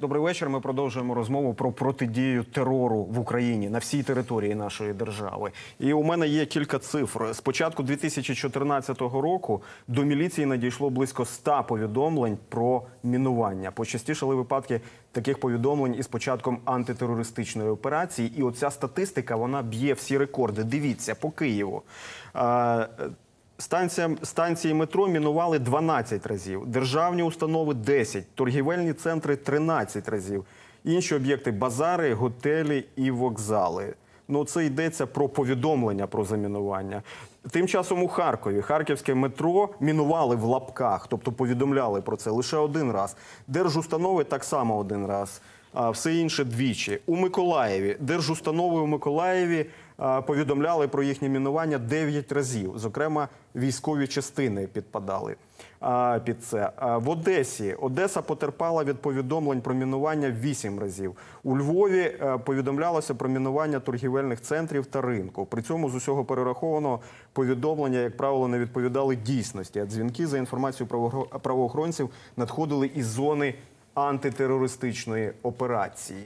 Добрий вечір. Ми продовжуємо розмову про протидію терору в Україні на всій території нашої держави. І у мене є кілька цифр. З початку 2014 року до міліції надійшло близько 100 повідомлень про мінування. Почастішали випадки таких повідомлень із початком антитерористичної операції. І оця статистика вона б'є всі рекорди. Дивіться по Києву. Станціям станції метро мінували 12 разів, державні установи 10, торгівельні центри 13 разів, інші об'єкти базари, готелі і вокзали. Ну, це йдеться про повідомлення про замінування. Тим часом у Харкові харківське метро мінували в лапках, тобто повідомляли про це лише один раз. Держустанови так само один раз, а все інше двічі. У Миколаєві держустанови у Миколаєві повідомляли про їхнє мінування 9 разів. Зокрема, військові частини підпадали під це. В Одесі Одеса потерпала від повідомлень про мінування 8 разів. У Львові е, повідомлялося про мінування торгівельних центрів та ринку. При цьому з усього перерахованого повідомлення, як правило, не відповідали дійсності. А дзвінки за інформацією правоохоронців надходили із зони антитерористичної операції.